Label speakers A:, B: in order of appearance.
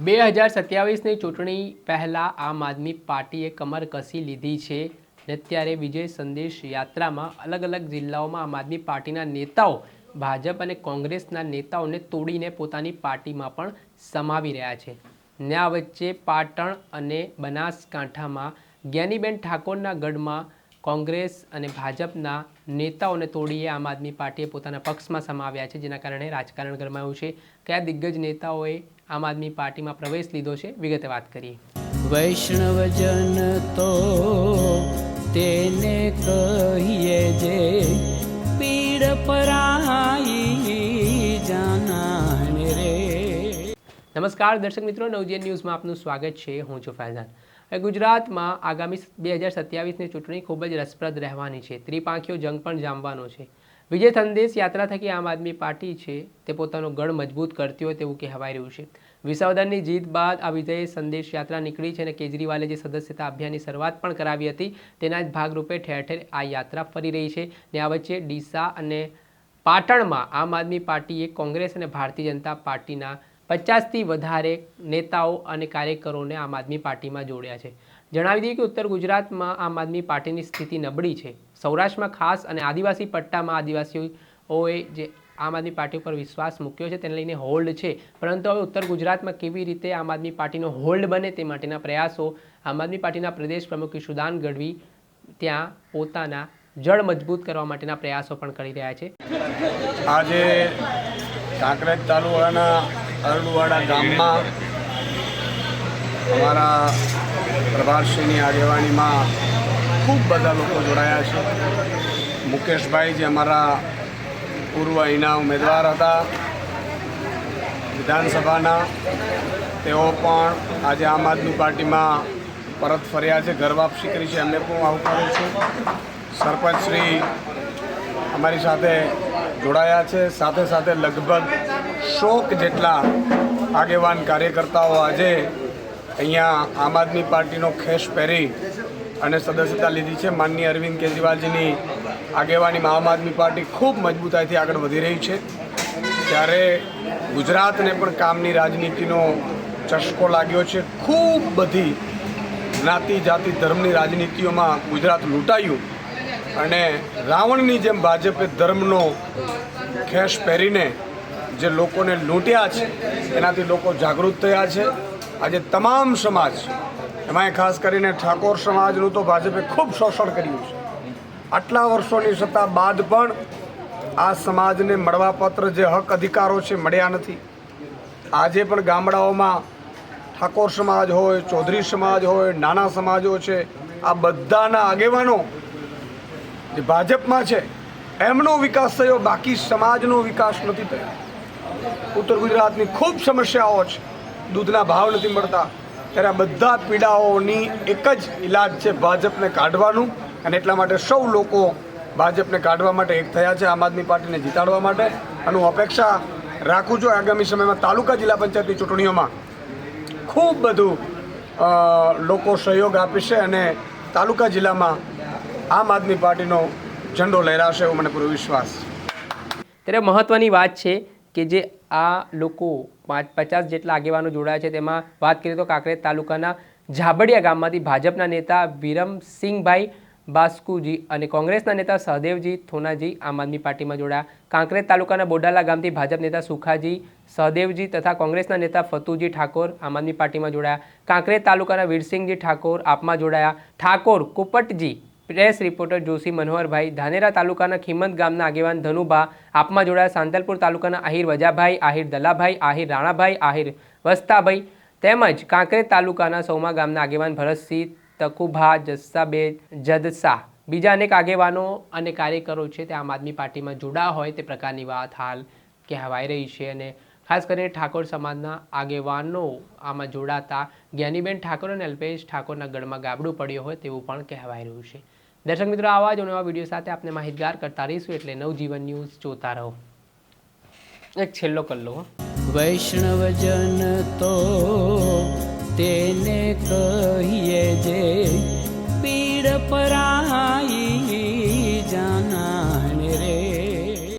A: બે હજાર સત્યાવીસની ચૂંટણી પહેલાં આમ આદમી પાર્ટીએ કમર કસી લીધી છે ને અત્યારે વિજય સંદેશ યાત્રામાં અલગ અલગ જિલ્લાઓમાં આમ આદમી પાર્ટીના નેતાઓ, ભાજપ અને કોંગ્રેસના નેતાઓને તોડીને પોતાની પાર્ટીમાં પણ સમાવી રહ્યા છે. ને આ વચ્ચે પાટણ અને બનાસકાંઠામાં જ્ઞાનીબેન ઠાકોરના ગઢમાં કોંગ્રેસ અને ભાજપના નેતાઓને તોડીએ આમ આદમી પાર્ટીએ પોતાના પક્ષમાં સમાવ્યા છે, જેના કારણે રાજકારણ ગરમાયું છે. કયા દિગ્ગજ નેતાઓએ આમ આદમી પાર્ટીમાં પ્રવેશ લીધો છે. વિગતે વાત કરીએ.
B: વૈષ્ણવજન તો તેને કહીએ જે પીડ પરાઈ જાનાને રે.
A: નમસ્કાર દર્શક મિત્રો નવજીએન ન્યૂઝમાં આપનું સ્વાગત છે. હું છું ફૈઝાન. ગુજરાતમાં આગામી બે હજાર સત્યાવીસની ચૂંટણી ખૂબ જ રસપ્રદ રહેવાની છે. ત્રિપાંખીઓ જંગ પણ જામવાનો છે. વિજય સંદેશ યાત્રા થકી આમ આદમી પાર્ટી છે તે પોતાનો ગઢ મજબૂત કરતી હોય તેવું કહેવાય રહ્યું છે. વિસાવદરની જીત બાદ આ વિજય સંદેશ યાત્રા નીકળી છે અને કેજરીવાલે જે સદસ્યતા અભિયાનની શરૂઆત પણ કરાવી હતી, તેના જ ભાગરૂપે ઠેર ઠેર આ યાત્રા ફરી રહી છે. ને આ વચ્ચે ડીસા અને પાટણમાં આમ આદમી પાર્ટીએ કોંગ્રેસ અને ભારતીય જનતા પાર્ટીના પચાસથી વધારે નેતાઓ અને કાર્યકરોને આમ આદમી પાર્ટીમાં જોડ્યા છે. જણાવી દઈએ કે ઉત્તર ગુજરાતમાં આમ આદમી પાર્ટીની સ્થિતિ નબળી છે. સૌરાષ્ટ્રમાં ખાસ અને આદિવાસી પટ્ટામાં આદિવાસીઓએ જે આમ આદમી પાર્ટી ઉપર વિશ્વાસ મૂક્યો છે, તેને લઈને હોલ્ડ છે. પરંતુ હવે ઉત્તર ગુજરાતમાં કેવી રીતે આમ આદમી પાર્ટીનો હોલ્ડ બને તે માટેના પ્રયાસો આમ આદમી પાર્ટીના પ્રદેશ પ્રમુખ ઈશુદાન ગઢવી ત્યાં પોતાના જળ મજબૂત કરવા માટેના પ્રયાસો પણ કરી રહ્યા છે.
C: આજે કાંકરેજ તાલુકાના અરડુવાડા ગામમાં અમારા પ્રભાતસિંહની આગેવાનીમાં ખૂબ બધા લોકો જોડાયા છે. મુકેશભાઈ જે અમારા પૂર્વ અહીંના ઉમેદવાર હતા. વિધાનસભાના તેઓ પણ આજે આમ આદમી પાર્ટીમાં પરત ફર્યા છે. ઘર વાપસી કરી છે. એમને પણ આવકારું છું. સરપંચ શ્રી અમારી સાથે જોડાયા છે. સાથે સાથે લગભગ શોક જેટલા આગેવાન કાર્યકર્તાઓ આજે અહીંયા આમ આદમી પાર્ટીનો ખેસ પહેરી અને સદસ્યતા લીધી છે. માનનીય અરવિંદ કેજરીવાલજીની આગેવાનીમાં આમ આદમી પાર્ટી ખૂબ મજબૂતાઈથી આગળ વધી રહી છે. ત્યારે ગુજરાતને પણ કામની રાજનીતિનો ચસ્કો લાગ્યો છે. ખૂબ બધી જ્ઞાતિ જાતિ ધર્મની રાજનીતિઓમાં ગુજરાત લૂંટાયું અને રાવણની જેમ ભાજપે ધર્મનો ખેસ પહેરીને જે લોકોને લૂંટ્યા છે, એનાથી લોકો જાગૃત થયા છે. આજે તમામ સમાજ, એમાંય ખાસ કરીને ઠાકોર સમાજનું તો ભાજપે ખૂબ શોષણ કર્યું છે. આટલા વર્ષોની સત્તા બાદ પણ આ સમાજને મળવાપત્ર જે હક અધિકારો છે મળ્યા નથી. આજે પણ ગામડાઓમાં ઠાકોર સમાજ હોય, ચૌધરી સમાજ હોય, નાના સમાજો છે, આ બધાના આગેવાનો જે ભાજપમાં છે, એમનો વિકાસ થયો, બાકી સમાજનો વિકાસ નથી થયો. ઉત્તર ગુજરાતની ખૂબ સમસ્યાઓ છે. દૂધના ભાવ નથી મળતા. ત્યારે આ બધા પીડાઓની એક જ ઈલાજ છે ભાજપને કાઢવાનું. અને એટલા માટે સૌ લોકો ભાજપને કાઢવા માટે એક થયા છે, આમ આદમી પાર્ટીને જીતાડવા માટે. અને હું અપેક્ષા રાખું છું, આગામી સમયમાં તાલુકા જિલ્લા પંચાયતની ચૂંટણીઓમાં ખૂબ બધું લોકો સહયોગ આપશે અને તાલુકા જિલ્લામાં આમ આદમી પાર્ટીનો ઝંડો લહેરાશે એવો મને પૂરો વિશ્વાસ.
A: ત્યારે મહત્ત્વની વાત છે કે જે આ લોકો પાંચ, પચાસ જેટલા આગેવાનો જોડાયા છે, તેમાં વાત કરીએ તો કાંકરેજ તાલુકાના ઝાબડિયા ગામમાંથી ભાજપના નેતા વિરમસિંહભાઈ બાસ્કુજી અને કોંગ્રેસના નેતા સહદેવજી થોનાજી આમ આદમી પાર્ટીમાં જોડાયા. કાંકરેજ તાલુકાના બોડાલા ગામથી ભાજપ નેતા સુખાજી, સહદેવજી તથા કોંગ્રેસના નેતા ફતુજી ઠાકોર આમ આદમી પાર્ટીમાં જોડાયા. કાંકરેજ તાલુકાના વીરસિંહજી ઠાકોર આપમાં જોડાયા. ઠાકોર, કુપટજી, પ્રેસ રિપોર્ટર જોશી મનોહરભાઈ, ધાનેરા તાલુકાના ખીમંત ગામના આગેવાન ધનુભા આપમાં જોડાયા. સાંતલપુર તાલુકાના આહિર વજાભાઈ, આહિર દલાભાઈ, આહિર રાણાભાઈ, આહિર વસ્તાભાઈ તેમજ કાંકરેજ તાલુકાના સૌમા ગામના આગેવાન ભરતસિંહ તકુભા જસ્સાબે જદસા. બીજા અનેક આગેવાનો અને કાર્યકરો છે તે આમ આદમી પાર્ટીમાં જોડા હોય તે પ્રકારની વાત હાલ કહેવાઈ રહી છે અને ખાસ કરીને ઠાકોર સમાજના આગેવાનો આમાં જોડાતા જ્ઞાનીબેન ઠાકોર અને અલ્પેશ ઠાકોરના ગળમાં ગાબડું પડ્યું હોય તેવું પણ કહેવાઈ રહ્યું છે. દર્શક મિત્રો, આવા જ નવા વીડિયો સાથે આપને માહિતગાર કરતા રહીશું એટલે નવજીવન ન્યૂઝ જોતા રહો. એક છેલ્લો કલ્લો.
B: વૈષ્ણવજન તો તેને કહીએ જે